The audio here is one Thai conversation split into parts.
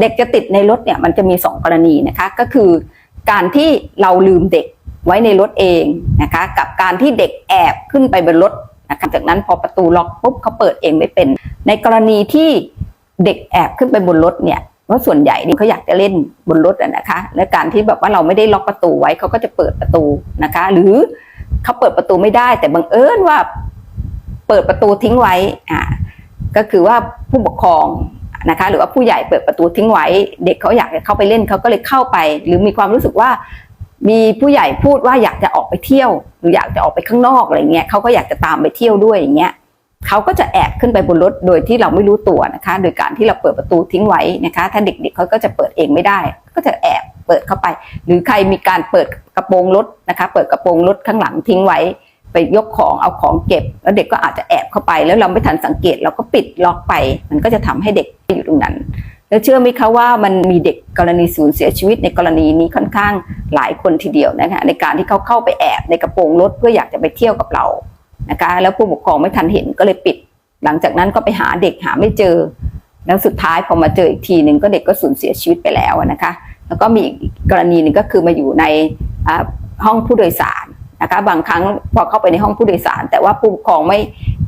เด็กจะติดในรถเนี่ยมันจะมี 2 กรณีนะคะก็คือการที่เราลืมเด็กไว้ในรถเองนะคะกับการที่เด็กแอบขึ้นไปบนรถนะคะจากนั้นพอประตูล็อกปุ๊บเขาเปิดเองไม่เป็น ในกรณีที่เด็กแอบขึ้นไปบนรถเนี่ยเพราะส่วนใหญ่เนี่ยเขาอยากจะเล่นบนรถนะคะและการที่แบบว่าเราไม่ได้ล็อกประตูไว้เขาก็จะเปิดประตูนะคะ หรือเขาเปิดประตูไม่ได้ แต่บังเอิญว่าเปิดประตูทิ้งไว้อ่าก็คือว่าผู้ปกครอง นะคะหรือว่าผู้ใหญ่เปิดประตูทิ้งไว้ เด็กเขาอยากจะเข้าไปเล่นเขาก็เลยเข้าไป หรือมีความรู้สึกว่า มีผู้ใหญ่พูดว่าอยากจะออกไปเที่ยว หรืออยากจะออกไปข้างนอกอะไรเงี้ยเขาก็อยากจะตามไปเที่ยวด้วยอย่างเงี้ยเขาก็จะแอบขึ้นไปบนรถโดยที่เราไม่รู้ตัวนะคะ โดยการที่เราเปิดประตูทิ้งไว้นะคะ ถ้าเด็กๆเขาก็จะเปิดเองไม่ได้ ก็จะแอบเปิดเข้าไป หรือใครมีการเปิดกระโปรงรถนะคะ เปิดกระโปรงรถข้างหลังทิ้งไว้ ไปยกของเอาของเก็บ แล้วเด็กก็อาจจะแอบเข้าไป แล้วเราไม่ทันสังเกตเราก็ปิดล็อกไป มันก็จะทำให้เด็กอยู่ตรงนั้น แล้วเชื่อไหมคะว่ามันมีเด็กกรณีสูญเสียชีวิตในกรณีนี้ค่อนข้างหลายคนทีเดียวนะคะในการที่เขาเข้าไปแอบในกระโปรงรถเพื่ออยากจะไปเที่ยวกับเรานะคะแล้วผู้ปกครองไม่ทันเห็นก็เลยปิด หลังจากนั้นก็ไปหาเด็กหาไม่เจอ แล้วสุดท้ายพอมาเจออีกทีหนึ่งก็เด็กก็สูญเสียชีวิตไปแล้วนะคะ แล้วก็มีอีกกรณีหนึ่งก็คือมาอยู่ในห้องผู้โดยสาร นะคะบางครั้งพอเข้าไปในห้องผู้โดยสาร แต่ว่าผู้ปกครองไม่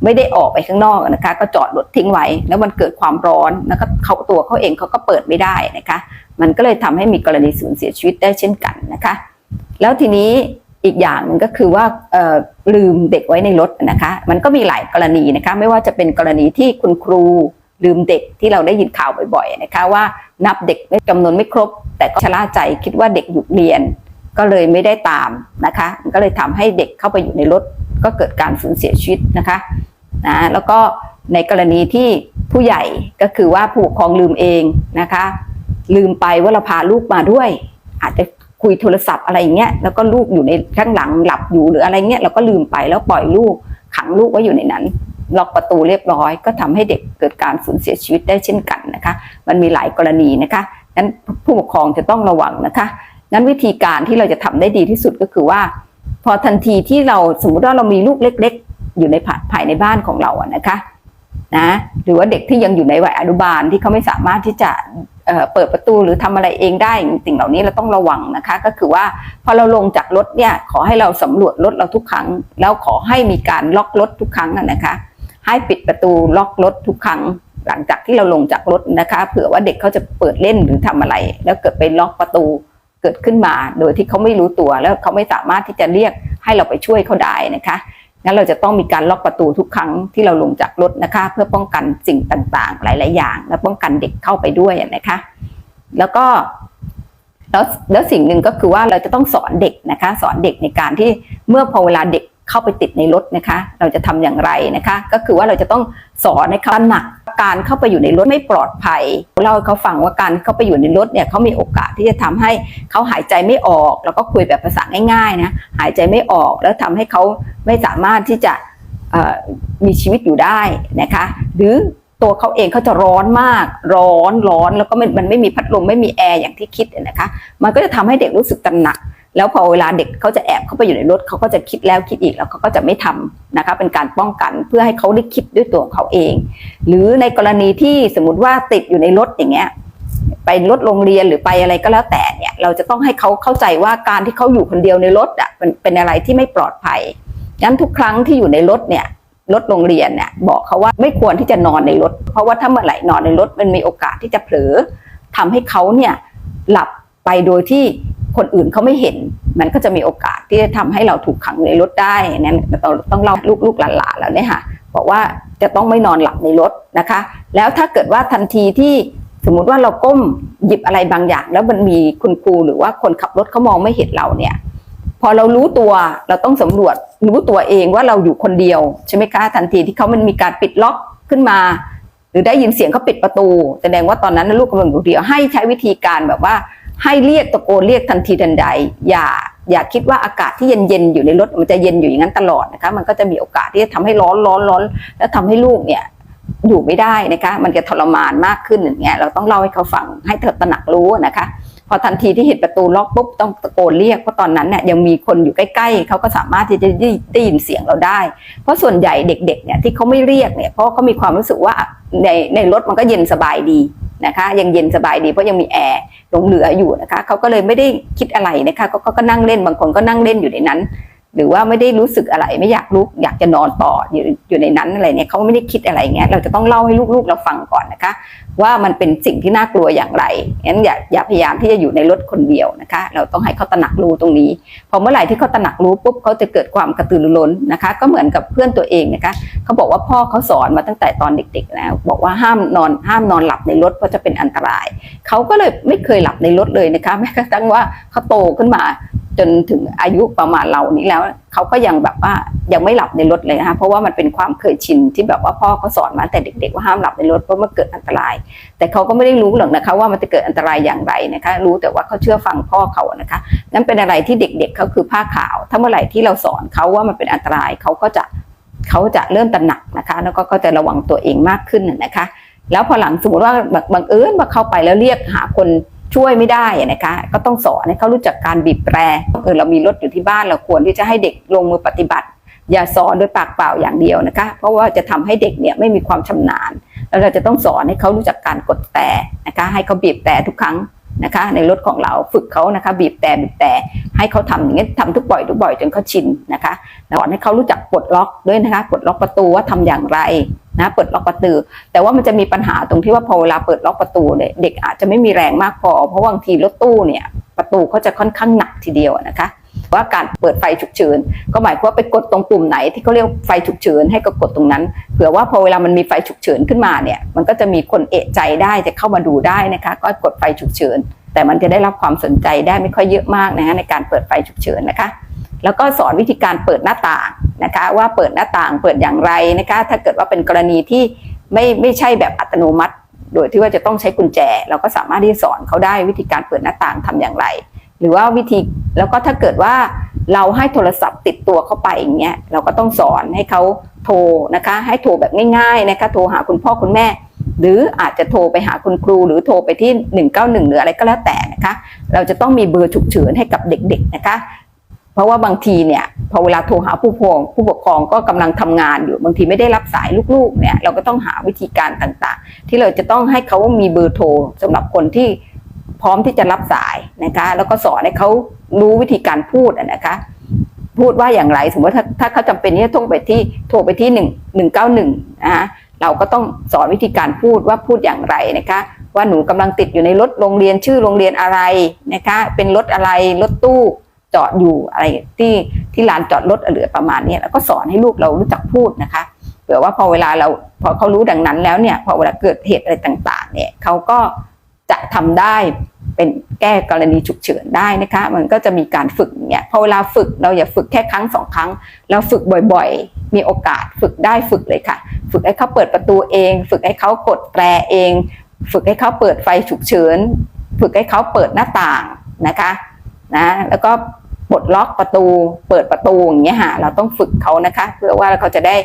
ไม่ได้ออกไปข้างนอกนะคะ ก็จอดรถทิ้งไว้ แล้วมันเกิดความร้อนแล้วก็เขาตัวเขาเองเขาก็เปิดไม่ได้นะคะ มันก็เลยทำให้มีกรณีสูญเสียชีวิตได้เช่นกันนะคะ แล้วทีนี้อีกอย่างนึงก็คือว่าลืมเด็กไว้ในรถนะคะ มันก็มีหลายกรณีนะคะ ไม่ว่าจะเป็นกรณีที่คุณครูลืมเด็กที่เราได้ยินข่าวบ่อยๆนะคะว่านับเด็กไม่จำนวนไม่ครบ แต่ก็ชะล่าใจคิดว่าเด็กหยุดเรียน ก็เลยไม่ได้ตามนะคะก็เลยทำให้เด็กเข้าไปอยู่ในรถก็เกิดการสูญเสียชีวิตนะคะนะแล้วก็ในกรณีที่ผู้ใหญ่ก็คือว่าผู้ปกครองลืมเองนะคะ ลืมไปว่าเราพาลูกมาด้วย อาจจะคุยโทรศัพท์อะไรอย่างเงี้ยแล้วก็ลูกอยู่ในข้างหลังหลับอยู่หรืออะไรเงี้ยเราก็ลืมไปแล้วปล่อยลูกขังลูกไว้อยู่ในนั้นล็อกประตูเรียบร้อย ก็ทำให้เด็กเกิดการสูญเสียชีวิตได้เช่นกันนะคะ มันมีหลายกรณีนะคะนั้นผู้ปกครองจะต้องระวังนะคะ นั้นวิธีการที่เราจะทำได้ดีที่สุดก็คือว่า พอทันทีที่เราสมมุติว่าเรามีลูกเล็ก ๆ อยู่ในภายภายในบ้านของเราอะนะคะนะหรือว่าเด็กที่ยังอยู่ในวัยอนุบาลที่เขาไม่สามารถที่จะเเปิดประตูหรือทำอะไรเองได้สิ่งเหล่านี้เราต้องระวังนะคะ ก็คือว่าพอเราลงจากรถเนี่ยขอให้เราสำรวจรถเราทุกครั้ง แล้วขอให้มีการล็อกรถทุกครั้งนะคะ ให้ปิดประตูล็อกรถทุกครั้ง หลังจากที่เราลงจากรถนะคะ เผื่อว่าเด็กเขาจะเปิดเล่นหรือทำอะไร แล้วเกิดไปล็อกประตู เกิดขึ้นมาโดยที่เขาไม่รู้ตัวแล้วเขาไม่สามารถที่จะเรียกให้เราไปช่วยเขาได้นะคะงั้นเราจะต้องมีการล็อกประตูทุกครั้งที่เราลงจากรถนะคะ เพื่อป้องกันสิ่งต่างๆ หลาย ๆ อย่าง และป้องกันเด็กเข้าไปด้วยนะคะ แล้วก็แล้วแล้วสิ่งหนึ่งก็คือว่าเราจะต้องสอนเด็กนะคะ สอนเด็กในการที่เมื่อพอเวลาเด็กเข้าไปติดในรถนะคะ เราจะทำอย่างไรนะคะ ก็คือว่าเราจะต้องสอนให้เขาตระหนัก การเข้าไปอยู่ในรถไม่ปลอดภัยเล่าให้เขาฟังว่าการเข้าไปอยู่ในรถเนี่ยเขามีโอกาสที่จะทำให้เขาหายใจไม่ออก แล้วก็คุยแบบภาษาง่ายๆนะหายใจไม่ออกแล้วทำให้เขาไม่สามารถที่จะมีชีวิตอยู่ได้นะคะหรือตัวเขาเองเขาจะร้อนมาก ร้อนร้อนแล้วก็มันไม่มีพัดลมไม่มีแอร์อย่างที่คิดนะคะ มันก็จะทำให้เด็กรู้สึกตระหนัก แล้วพอเวลาเด็กเขาจะแอบเข้าไปอยู่ในรถเขาก็จะคิดแล้วคิดอีกแล้วเขาก็จะไม่ทำนะคะเป็นการป้องกันเพื่อให้เขาได้คิดด้วยตัวของเขาเอง หรือในกรณีที่สมมติว่าติดอยู่ในรถอย่างเงี้ยไปรถโรงเรียนหรือไปอะไรก็แล้วแต่เนี่ย เราจะต้องให้เขาเข้าใจว่าการที่เขาอยู่คนเดียวในรถอะมันเป็นอะไรที่ไม่ปลอดภัยงั้นทุกครั้งที่อยู่ในรถเนี่ยรถโรงเรียนเนี่ยบอกเขาว่าไม่ควรที่จะนอนในรถ เพราะว่าถ้าเมื่อไหร่นอนในรถมันมีโอกาสที่จะเผลอทำให้เขาเนี่ยหลับไปโดยที่ คนอื่นเขาไม่เห็น มันก็จะมีโอกาสที่จะทำให้เราถูกขังในรถได้นั้นเราต้องเล่าลูกๆหลานๆแล้วเนี่ยค่ะบอกว่าจะต้องไม่นอนหลับในรถนะคะ แล้วถ้าเกิดว่าทันทีที่สมมุติว่าเราก้มหยิบอะไรบางอย่าง แล้วมันมีคุณครูหรือว่าคนขับรถเขามองไม่เห็นเราเนี่ย พอเรารู้ตัวเราต้องสำรวจรู้ตัวเองว่าเราอยู่คนเดียวใช่ไหมคะทันทีที่เขามันมีการปิดล็อกขึ้นมา หรือได้ยินเสียงเขาปิดประตู แสดงว่าตอนนั้นลูกกำลังอยู่เดียวให้ใช้วิธีการแบบว่า ให้เรียกตะโกนเรียกทันทีทันใด อย่าอย่าคิดว่าอากาศที่เย็นๆอยู่ในรถมันจะเย็นอยู่อย่างนั้นตลอดนะคะมันก็จะมีโอกาสที่จะทำให้ร้อนร้อนร้อนแล้วทำให้ลูกเนี่ยอยู่ไม่ได้นะคะมันจะทรมานมากขึ้นอย่างเงี้ยเราต้องเล่าให้เขาฟังให้เธอตระหนักรู้นะคะ พอทันทีที่เห็นประตูล็อกปุ๊บต้องตะโกนเรียกเพราะตอนนั้นเนี่ยยังมีคนอยู่ใกล้ๆเขาก็สามารถที่จะได้ยินเสียงเราได้ เพราะส่วนใหญ่เด็กๆเนี่ยที่เขาไม่เรียกเนี่ยเพราะเขามีความรู้สึกว่าในในรถมันก็เย็นสบายดี นะคะ ยังเย็นสบายดีเพราะยังมีแอร์หลงเหลืออยู่นะคะเขาก็เลยไม่ได้คิดอะไรนะคะก็ก็ก็นั่งเล่นบางคนก็นั่งเล่นอยู่ในนั้น หรือว่าไม่ได้รู้สึกอะไรไม่อยากลุกอยากจะนอนต่ออยู่อยู่ในนั้นอะไรเนี่ยเขาไม่ได้คิดอะไรเงี้ยเราจะต้องเล่าให้ลูกๆเราฟังก่อนนะคะ ว่ามันเป็นสิ่งที่น่ากลัวอย่างไรงั้นอย่าอย่าพยายามที่จะอยู่ในรถคนเดียวนะคะ เราต้องให้เขาตระหนักรู้ตรงนี้พอเมื่อไหร่ที่เขาตระหนักรู้ปุ๊บเขาจะเกิดความกระตือรือร้นนะคะ ก็เหมือนกับเพื่อนตัวเองนะคะเขาบอกว่าพ่อเขาสอนมาตั้งแต่ตอนเด็กๆแล้วบอกว่าห้ามนอนห้ามนอนหลับในรถเพราะจะเป็นอันตรายเขาก็เลยไม่เคยหลับในรถเลยนะคะแม้กระทั่งว่าเขาโตขึ้นมา จนถึงอายุประมาณเรานี้แล้วเขาก็ยังแบบว่ายังไม่หลับในรถเลยนะคะเพราะว่ามันเป็นความเคยชินที่แบบว่าพ่อเขาสอนมาแต่เด็กๆว่าห้ามหลับในรถเพราะมันเกิดอันตราย แต่เขาก็ไม่ได้รู้หรอกนะคะว่ามันจะเกิดอันตรายอย่างไรนะคะ รู้แต่ว่าเขาเชื่อฟังพ่อเขานะคะนั่นเป็นอะไรที่เด็กๆเขาคือผ้าขาว ถ้าเมื่อไหร่ที่เราสอนเขาว่ามันเป็นอันตรายเขาก็จะเขาจะเริ่มตระหนักนะคะ แล้วก็จะระวังตัวเองมากขึ้นนะคะ แล้วพอหลังสมมติว่าแบบบังเอิญว่าเข้าไปแล้วเรียกหาคน ช่วยไม่ได้นะคะ ก็ต้องสอนให้เขารู้จักการบีบแตรเออเรามีรถอยู่ที่บ้านเราควรที่จะให้เด็กลงมือปฏิบัติ อย่าสอนโดยปากเปล่าอย่างเดียวนะคะ เพราะว่าจะทำให้เด็กเนี่ยไม่มีความชำนาญ แล้วเราจะต้องสอนให้เขารู้จักการกดแต่นะคะ ให้เขาบีบแต่ทุกครั้งนะคะ ในรถของเราฝึกเขานะคะ บีบแต่บีบแต่ให้เขาทำอย่างนี้ทำทุกบ่อยทุกบ่อยจนเขาชินนะคะแล้วสอนให้เขารู้จักปลดล็อกด้วยนะคะปลดล็อกประตูว่าทำอย่างไร นะเปิดล็อกประตู แต่ว่ามันจะมีปัญหาตรงที่ว่าพอเวลาเปิดล็อกประตูเนี่ยเด็กอาจจะไม่มีแรงมากพอ เพราะบางทีรถตู้เนี่ยประตูเขาจะค่อนข้างหนักทีเดียวนะคะว่าการเปิดไฟฉุกเฉินก็หมายความว่าไปกดตรงปุ่มไหนที่เขาเรียกไฟฉุกเฉินให้ก็กดตรงนั้น เผื่อว่าพอเวลามันมีไฟฉุกเฉินขึ้นมาเนี่ยมันก็จะมีคนเอะใจได้จะเข้ามาดูได้นะคะก็กดไฟฉุกเฉินแต่มันจะได้รับความสนใจได้ไม่ค่อยเยอะมากนะคะในการเปิดไฟฉุกเฉินนะคะ แล้วก็สอนวิธีการเปิดหน้าต่างนะคะว่าเปิดหน้าต่างเปิดอย่างไรนะคะถ้าเกิดว่าเป็นกรณีที่ไม่ไม่ใช่แบบอัตโนมัติ โดยที่ว่าจะต้องใช้กุญแจ เราก็สามารถที่จะสอนเขาได้วิธีการเปิดหน้าต่างทำอย่างไร หรือว่าวิธีแล้วก็ถ้าเกิดว่าเราให้โทรศัพท์ติดตัวเข้าไปอย่างเงี้ยเราก็ต้องสอนให้เขาโทรนะคะ ให้โทรแบบง่ายๆนะคะโทรหาคุณพ่อคุณแม่ หรืออาจจะโทรไปหาคุณครู หรือโทรไปที่ 191 หรืออะไรก็แล้วแต่นะคะ เราจะต้องมีเบอร์ฉุกเฉินให้กับเด็กๆนะคะ เพราะว่าบางทีเนี่ยพอเวลาโทรหาผู้ปกครองผู้ปกครองก็กำลังทำงานอยู่บางทีไม่ได้รับสายลูกๆเนี่ยเราก็ต้องหาวิธีการต่างๆ ที่เราจะต้องให้เขามีเบอร์โทรสำหรับคนที่พร้อมที่จะรับสายนะคะ แล้วก็สอนให้เขารู้วิธีการพูดนะคะ พูดว่าอย่างไร สมมติถ้าถ้าเขาจำเป็นที่จะโทรไปที่โทรไปที่หนึ่งหนึ่งเก้าหนึ่งนะคะเราก็ต้องสอนวิธีการพูดว่าพูดอย่างไรนะคะ ว่าหนูกำลังติดอยู่ในรถโรงเรียนชื่อโรงเรียนอะไรนะคะ เป็นรถอะไรรถตู้ จอดอยู่อะไรที่ที่ลานจอดรถเหลือประมาณนี้แล้วก็สอนให้ลูกเรารู้จักพูดนะคะเผื่อว่าพอเวลาเราพอเขารู้ดังนั้นแล้วเนี่ยพอเวลาเกิดเหตุอะไรต่าง ๆ เนี่ยเขาก็จะทำได้เป็นแก้กรณีฉุกเฉินได้นะคะ มันก็จะมีการฝึกเงี้ยพอเวลาฝึกเราอย่าฝึกแค่ครั้งสองครั้ง เราฝึกบ่อยๆ มีโอกาสฝึกได้ฝึกเลยค่ะ ฝึกให้เขาเปิดประตูเอง ฝึกให้เขากดแตรเอง ฝึกให้เขาเปิดไฟฉุกเฉิน ฝึกให้เขาเปิดหน้าต่างนะคะ นะแล้วก็ปลดล็อกประตูเปิดประตูอย่างเงี้ยค่ะเราต้องฝึกเขานะคะ เพื่อว่าเขาจะได้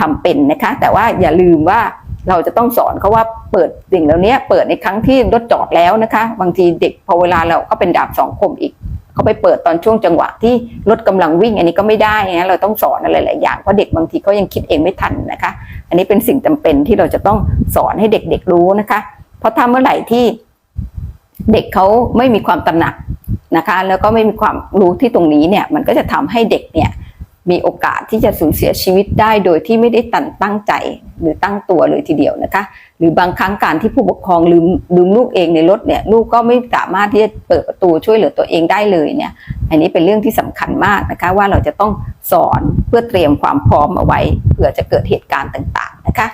ทำเป็นนะคะ แต่ว่าอย่าลืมว่าเราจะต้องสอนเขาว่าเปิดสิ่งเหล่านี้เปิดในครั้งที่รถจอดแล้วนะคะ บางทีเด็กพอเวลาเราก็เป็นดาบสองคมอีกเขาไปเปิดตอนช่วงจังหวะที่รถกำลังวิ่ง อันนี้ก็ไม่ได้นะเราต้องสอนอะไรหลายอย่างเพราะเด็กบางทีเขายังคิดเองไม่ทันนะคะ อันนี้เป็นสิ่งจำเป็นที่เราจะต้องสอนให้เด็กๆรู้นะคะ เพราะถ้าเมื่อไหร่ที่ เด็กเขาไม่มีความตระหนักนะคะ แล้วก็ไม่มีความรู้ที่ตรงนี้เนี่ยมันก็จะทำให้เด็กเนี่ยมีโอกาสที่จะสูญเสียชีวิตได้โดยที่ไม่ได้ตันตั้งใจหรือตั้งตัวเลยทีเดียวนะคะ หรือบางครั้งการที่ผู้ปกครองลืมลืมลูกเองในรถเนี่ยลูกก็ไม่สามารถที่จะเปิดประตูช่วยเหลือตัวเองได้เลยเนี่ยอันนี้เป็นเรื่องที่สำคัญมากนะคะ ว่าเราจะต้องสอนเพื่อเตรียมความพร้อมเอาไว้เผื่อจะเกิดเหตุการณ์ต่างๆนะคะ